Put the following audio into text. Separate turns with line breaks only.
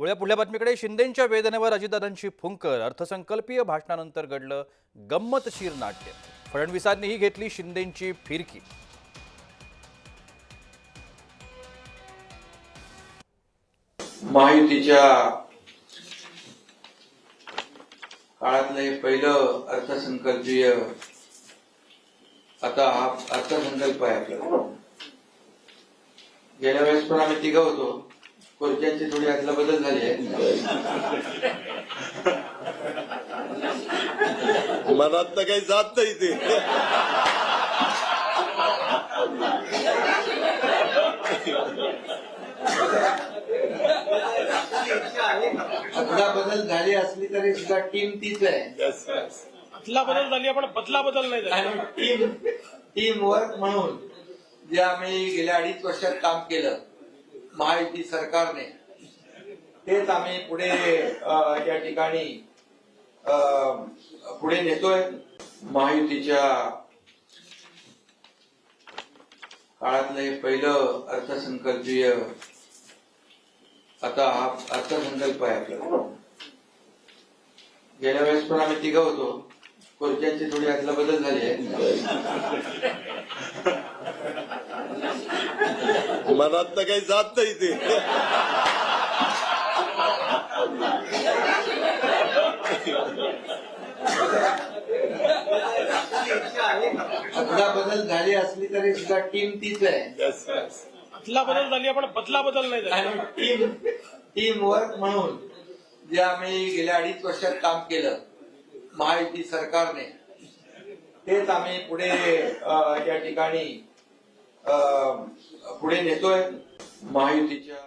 पुढे पुढल्या बातमीकडे शिंदेंच्या वेदनेवर अजितदादांची फुंकर. अर्थसंकल्पीय भाषणानंतर घडलं गंमतशीर नाट्य. फडणवीसांनीही घेतली शिंदेंची फिरकी.
महायुतीच्या काळातलं हे पहिलं अर्थसंकल्पीय आता हा अर्थसंकल्प आहे आपला गेल्या वेळेस पण आम्ही तिघं होतो. खुर्च्यांची थोडी आतला बदल झाली आहे.
मनात तर काही जात नाही ते.
आतला बदल झाली असली तरी सुद्धा टीम तीच आहे.
अदला बदल झाली पण बदला बदल नाही झाली.
टीम टीम वर्क म्हणून जे आम्ही गेल्या अडीच वर्षात काम केलं महायुती सरकारने. तेच आम्ही पुढे या ठिकाणी पुढे नेतोय. महायुतीच्या काळातलं हे पहिलं अर्थसंकल्पीय आता हा अर्थसंकल्प आहे आपला गेल्या वेळेस पण आम्ही तिघं होतो. खुर्च्यांची थोडी आतला बदल झाली आहे.
मनात तर काही जात नाही ते.
बदल झाली असली तरी सुद्धा टीम तीच आहे.
अदला बदल झाली पण बदला बदल नाही झाली.
आणि टीम टीम वर्क म्हणून जे आम्ही गेल्या अडीच वर्षात काम केलं महायुती सरकारने तेच आम्ही पुढे अ, या ठिकाणी अ, पुढे नेतोय महायुतीच्या